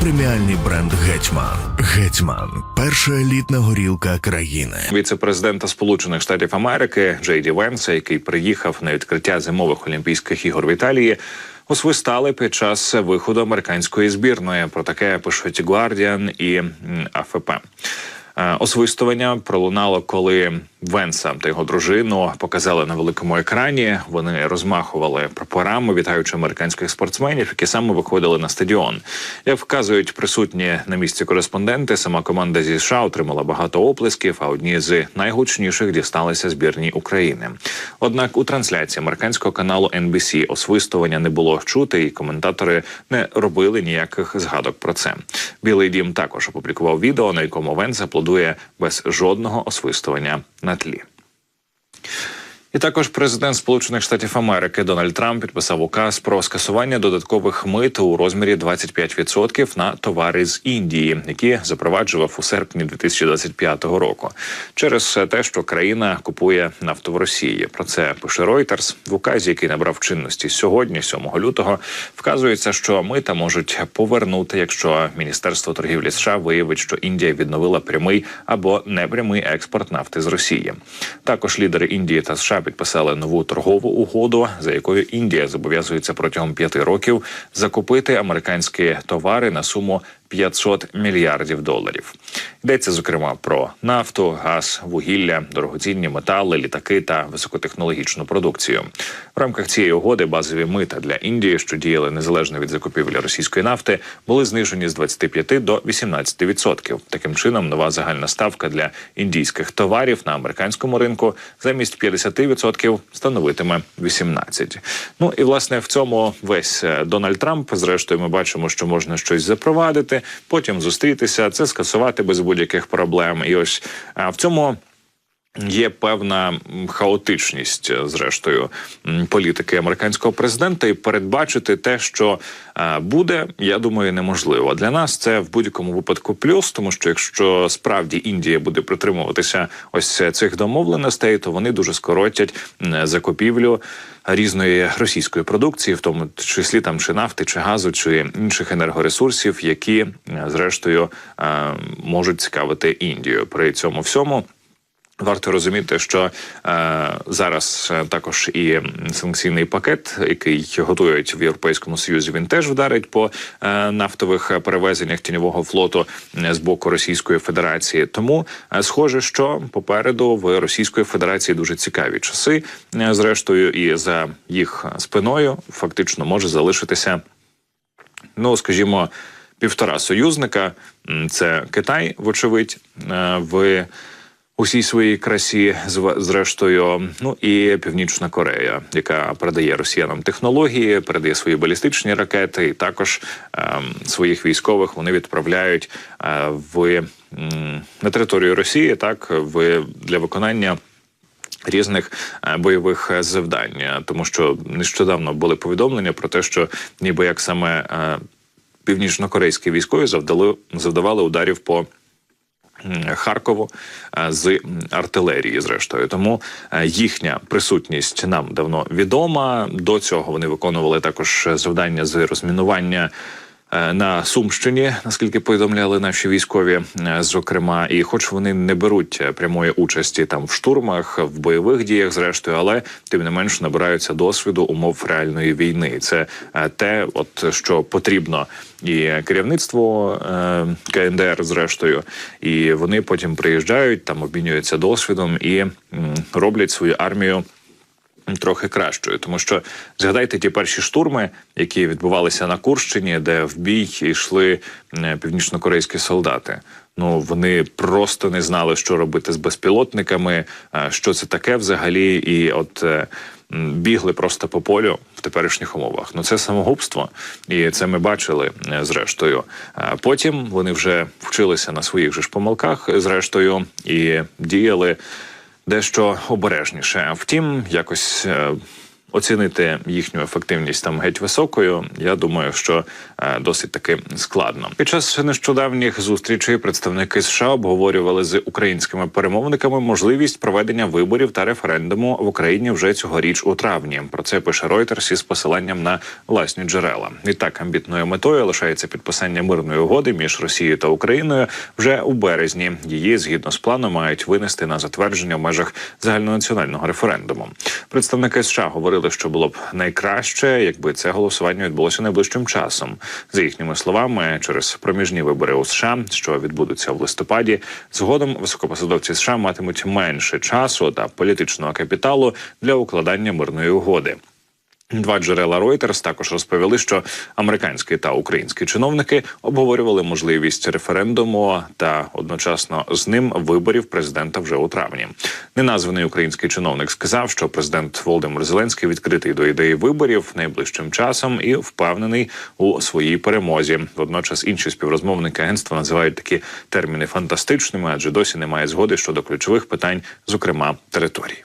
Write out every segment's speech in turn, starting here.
преміальний бренд Гетьман. Гетьман перша елітна горілка країни. Віце-президента Сполучених Штатів Америки Джей Ді Венса, який приїхав на відкриття зимових Олімпійських ігор в Італії, освистали під час виходу американської збірної. Про таке пишуть Guardian і АФП. Е, Освистування пролунало, коли Венса та його дружину показали на великому екрані. Вони розмахували прапорами, вітаючи американських спортсменів, які саме виходили на стадіон. Як вказують присутні на місці кореспонденти, сама команда зі США отримала багато оплесків, а одні з найгучніших дісталися збірній України. Однак у трансляції американського каналу NBC освистування не було чути, і коментатори не робили ніяких згадок про це. Білий дім також опублікував відео, на якому Венс аплодує без жодного освистування на тлі. І також президент Сполучених Штатів Америки Дональд Трамп підписав указ про скасування додаткових мит у розмірі 25% на товари з Індії, які запроваджував у серпні 2025 року, через те, що країна купує нафту в Росії. Про це пише Reuters. В указі, який набрав чинності сьогодні, 7 лютого, вказується, що мита можуть повернути, якщо Міністерство торгівлі США виявить, що Індія відновила прямий або непрямий експорт нафти з Росії. Також лідери Індії та США підписали нову торгову угоду, за якою Індія зобов'язується протягом п'яти років закупити американські товари на суму 500 мільярдів доларів. Йдеться зокрема про нафту, газ, вугілля, дорогоцінні метали, літаки та високотехнологічну продукцію. В рамках цієї угоди базові мита для Індії, що діяли незалежно від закупівлі російської нафти, були знижені з 25 до 18%. Таким чином, нова загальна ставка для індійських товарів на американському ринку замість 50% становитиме 18%. Ну і власне в цьому весь е, Дональд Трамп. Зрештою, ми бачимо, що можна щось запровадити, потім зустрітися, це скасувати без будь-яких проблем. І ось в цьому. Є певна хаотичність, е, зрештою, політики американського президента, і передбачити те, що е, буде, я думаю, неможливо. Для нас це в будь-якому випадку плюс, тому що якщо справді Індія буде притримуватися ось цих домовленостей, то вони дуже скоротять закупівлю різної російської продукції, в тому числі там чи нафти, чи газу, чи інших енергоресурсів, які е, зрештою е, можуть цікавити Індію при цьому всьому. Варто розуміти, що е, зараз е, також і санкційний пакет, який готують в Європейському Союзі, він теж вдарить по е, нафтових перевезеннях тіньового флоту е, з боку Російської Федерації. Тому е, схоже, що попереду в Російської Федерації дуже цікаві часи. Е, зрештою, і за їх спиною фактично може залишитися ну скажімо, півтора союзника. Це Китай, вочевидь, е, в усій своїй красі, зрештою, ну і Північна Корея, яка передає росіянам технології, передає свої балістичні ракети, і також ем, своїх військових вони відправляють е, в м, на територію Росії, так в для виконання. Різних е, бойових завдань, тому що нещодавно були повідомлення про те, що ніби як саме е, північнокорейські військові завдали завдавали ударів по Харкову е, з артилерії, зрештою, тому е, їхня присутність нам давно відома. До цього вони виконували також завдання з розмінування. Е, На Сумщині, наскільки повідомляли наші військові, е, зокрема, і хоч вони не беруть прямої участі там в штурмах, в бойових діях, зрештою, але тим не менш набираються досвіду умов реальної війни. Це е, те, от що потрібно і керівництво КНДР, зрештою, і вони потім приїжджають, там обмінюються досвідом і роблять свою армію. Трохи кращою, тому що згадайте ті перші штурми, які відбувалися на Курщині, де в бій йшли е, північнокорейські солдати. Ну вони просто не знали, що робити з безпілотниками, е, що це таке взагалі, і от е, бігли просто по полю в теперішніх умовах. Ну це самогубство, і це ми бачили зрештою. Потім вони вже вчилися на своїх же ж помилках, зрештою, і діяли дещо обережніше. Втім, якось. Оцінити їхню ефективність там геть високою, я думаю, що е, досить таки складно. Під час нещодавніх зустрічей представники США обговорювали з українськими перемовниками можливість проведення виборів та референдуму в Україні вже цьогоріч у травні. Про це пише Reuters із посиланням на власні джерела. Відтак амбітною метою лишається підписання мирної угоди між Росією та Україною вже у березні. Її згідно з планом мають винести на затвердження в межах загальнонаціонального референдуму. Представники США говорили, що було б найкраще, якби це голосування відбулося найближчим часом. За їхніми словами, через проміжні вибори у США, що відбудуться в листопаді, згодом високопосадовці США матимуть менше часу та політичного капіталу для укладання мирної угоди. Два джерела Reuters також розповіли, що американські та українські чиновники обговорювали можливість референдуму та одночасно з ним виборів президента вже у травні. Неназваний український чиновник сказав, що президент Володимир Зеленський відкритий до ідеї виборів найближчим часом і впевнений у своїй перемозі. Водночас інші співрозмовники агентства називають такі терміни фантастичними, адже досі немає згоди щодо ключових питань, зокрема території.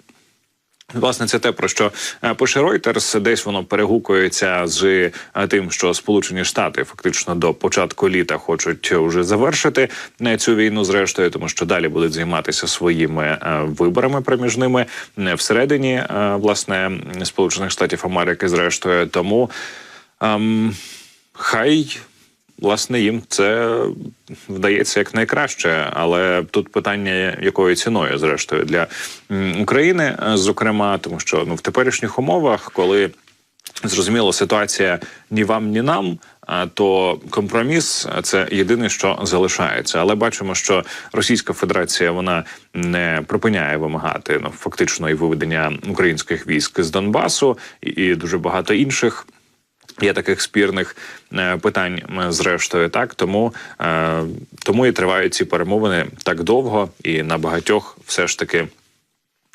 Власне, це те про що е, пише Reuters. Десь воно перегукується з е, тим, що Сполучені Штати фактично до початку літа хочуть вже завершити е, цю війну, зрештою, тому що далі будуть займатися своїми виборами проміжними всередині власне Сполучених Штатів Америки. Зрештою, тому ем, хай власне їм це вдається як найкраще, але тут питання якою ціною, зрештою, для України, е, зокрема, тому що ну в теперішніх умовах, коли зрозуміло ситуація ні вам, ні нам. а, То компроміс це єдине, що залишається, але бачимо, що Російська Федерація вона не припиняє вимагати ну фактично і виведення українських військ з Донбасу, і, і дуже багато інших. Є таких спірних е, питань, зрештою, так тому, е, тому і тривають ці перемовини так довго, і на багатьох все ж таки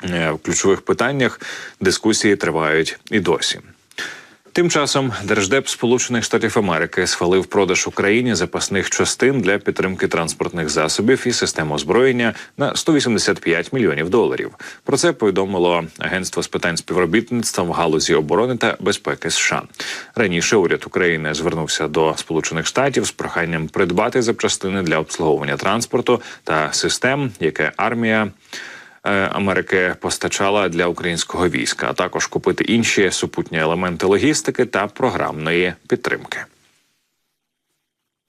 е, в ключових питаннях дискусії тривають і досі. Тим часом Держдеп Сполучених Штатів Америки схвалив продаж Україні запасних частин для підтримки транспортних засобів і систем озброєння на 185 мільйонів доларів. Про це повідомило агентство з питань співробітництва в галузі оборони та безпеки США. Раніше уряд України звернувся до Сполучених Штатів з проханням придбати запчастини для обслуговування транспорту та систем, яке армія. Е, Америки постачала для українського війська, а також купити інші супутні елементи логістики та програмної підтримки.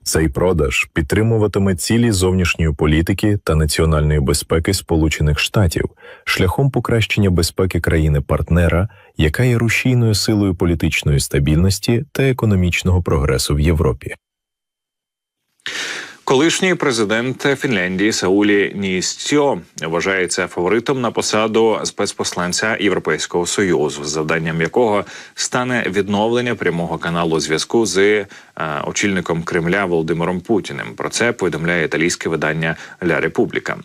Цей продаж підтримуватиме цілі зовнішньої політики та національної безпеки Сполучених Штатів шляхом покращення безпеки країни-партнера, яка є рушійною силою політичної стабільності та економічного прогресу в Європі. Колишній президент Фінляндії Саулі Ністьо вважається фаворитом на посаду спецпосланця Європейського союзу, завданням якого стане відновлення прямого каналу зв'язку з е, очільником Кремля Володимиром Путіним. Про це повідомляє італійське видання Ля Републіка.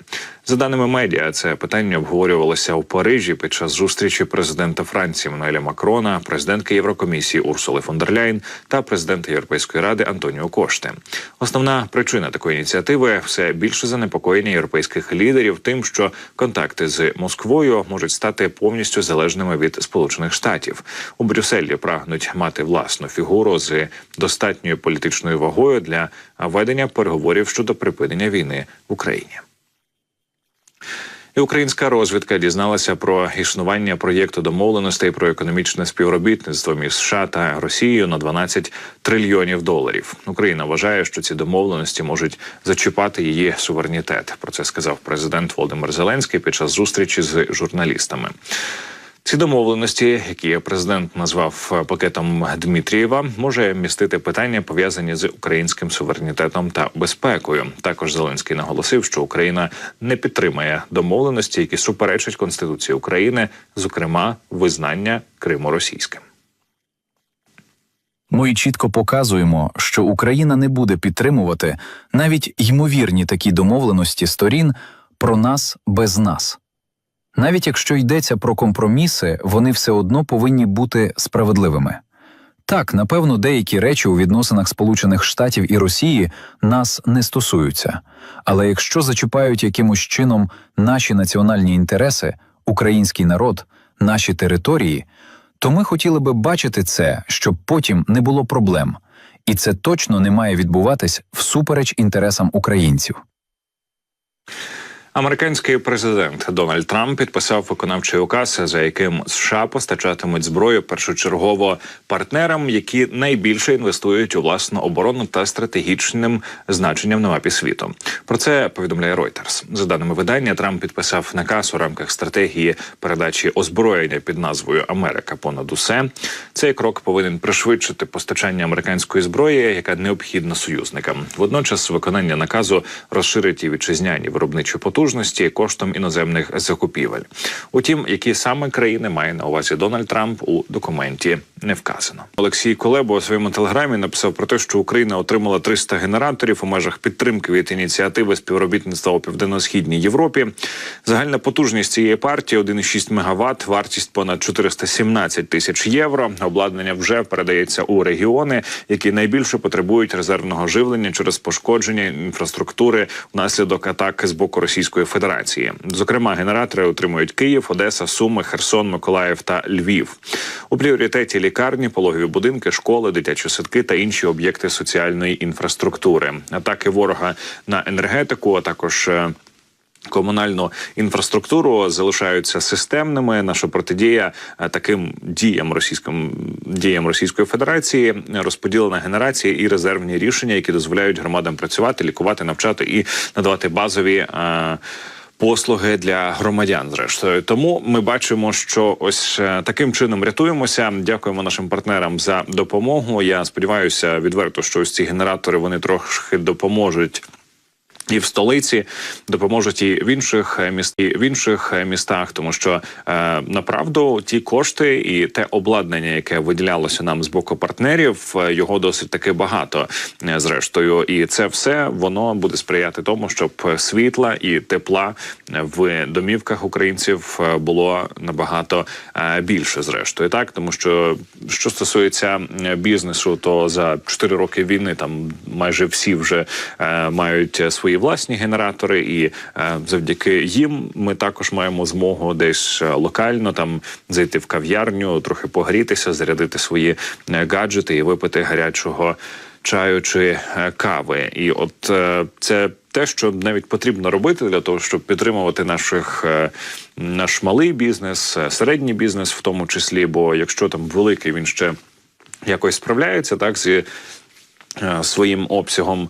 За даними медіа, це питання обговорювалося у Парижі під час зустрічі президента Франції Мануеля Макрона, президентки Єврокомісії Урсули фон дер Ляйн та президента Європейської ради Антоніо Кошти. Основна причина такої ініціативи все більше занепокоєння європейських лідерів тим, що контакти з Москвою можуть стати повністю залежними від Сполучених Штатів. У Брюсселі прагнуть мати власну фігуру з достатньою політичною вагою для ведення переговорів щодо припинення війни в Україні. І українська розвідка дізналася про існування проєкту домовленостей про економічне співробітництво між США та Росією на 12 трильйонів доларів. Україна вважає, що ці домовленості можуть зачіпати її суверенітет. Про це сказав президент Володимир Зеленський під час зустрічі з журналістами. Ці домовленості, які президент назвав е, пакетом Дмитрієва, може містити питання пов'язані з українським суверенітетом та безпекою. Також Зеленський наголосив, що Україна не підтримає домовленості, які суперечать Конституції України, зокрема визнання Криму російським. Ми чітко показуємо, що Україна не буде підтримувати навіть ймовірні такі домовленості сторін про нас без нас. Навіть якщо йдеться про компроміси, вони все одно повинні бути справедливими. Так, напевно, деякі речі у відносинах Сполучених Штатів і Росії нас не стосуються, але якщо зачіпають якимось чином наші національні інтереси, український народ, наші території, то ми хотіли би бачити це, щоб потім не було проблем. І це точно не має відбуватись всупереч інтересам українців. Американський президент Дональд Трамп підписав виконавчий указ, за яким США постачатимуть зброю першочергово партнерам, які найбільше інвестують у власну оборону та стратегічним значенням на мапі світу. Про це повідомляє Reuters. За даними видання, Трамп підписав наказ у рамках стратегії передачі озброєння під назвою Америка понад усе. Цей крок повинен пришвидшити постачання американської зброї, яка необхідна союзникам. Водночас виконання наказу розширить і вітчизняні виробничі потужності коштом іноземних закупівель. Утім, які саме країни має на увазі Дональд Трамп у документі не вказано. Олексій Колебо у своєму телеграмі написав про те, що Україна отримала 300 генераторів у межах підтримки від ініціативи співробітництва у південно-східній Європі. Загальна потужність цієї партії 1,6 МВт, вартість понад 417 тисяч євро. Обладнання вже передається у регіони, які найбільше потребують резервного живлення через пошкодження інфраструктури внаслідок атак з боку Російської Федерації. Зокрема, генератори отримують Київ, Одеса, Суми, Херсон, Миколаїв та Львів. У пріоритеті лікарні, пологові будинки, школи, дитячі садки та інші об'єкти соціальної інфраструктури. Атаки ворога на енергетику, а також е, Комунальну інфраструктуру залишаються системними. Наша протидія е, таким діям російським діям Російської Федерації розподілена генерація і резервні рішення, які дозволяють громадам працювати, лікувати, навчати і надавати базові. е, Послуги для громадян, зрештою, тому ми бачимо, що ось е, таким чином рятуємося. Дякуємо нашим партнерам за допомогу. Я сподіваюся, відверто, що ось ці генератори вони трохи допоможуть і в столиці допоможуть і в інших е, міст, і в інших е, містах, тому що е, направду ті кошти і те обладнання, яке виділялося нам з боку партнерів, е, його досить таки багато. Зрештою, і це все воно буде сприяти тому, щоб світла і тепла в домівках українців було набагато більше. Зрештою, так тому що що стосується бізнесу, то за 4 роки війни там майже всі вже е, мають е, власні генератори, і е, завдяки їм ми також маємо змогу десь е, локально там зайти в кав'ярню, трохи погрітися, зарядити свої е, гаджети і випити гарячого чаю чи кави. І от це те, що навіть потрібно робити для того, щоб підтримувати наших наш малий бізнес, середній бізнес, в тому числі. Бо якщо там великий він ще якось справляється, так зі своїм обсягом.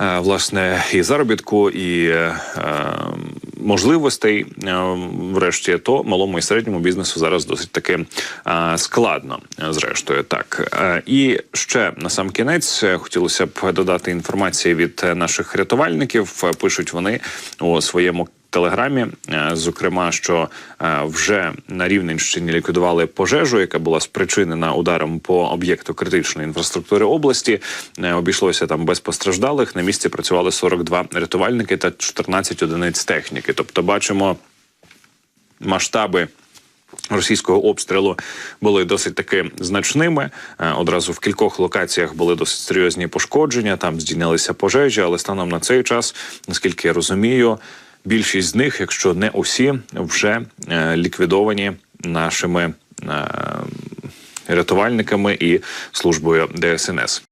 Е, Власне, і заробітку, і е, е, можливостей, врешті, то малому і середньому бізнесу зараз досить таки складно. Зрештою, так і ще на сам кінець хотілося б додати інформації від наших рятувальників. Пишуть вони у своєму телеграмі, е, зокрема, що е, вже на Рівненщині ліквідували пожежу, яка була спричинена ударом по об'єкту критичної інфраструктури області. Е, Обійшлося там без постраждалих. На місці працювали 42 рятувальники та 14 одиниць техніки. Тобто, бачимо масштаби. Російського обстрілу були досить таки значними. Одразу в кількох локаціях були досить серйозні пошкодження. Там здійнялися пожежі, але станом на цей час, наскільки я розумію, більшість з них, якщо не усі, вже е, ліквідовані нашими е, рятувальниками і службою ДСНС.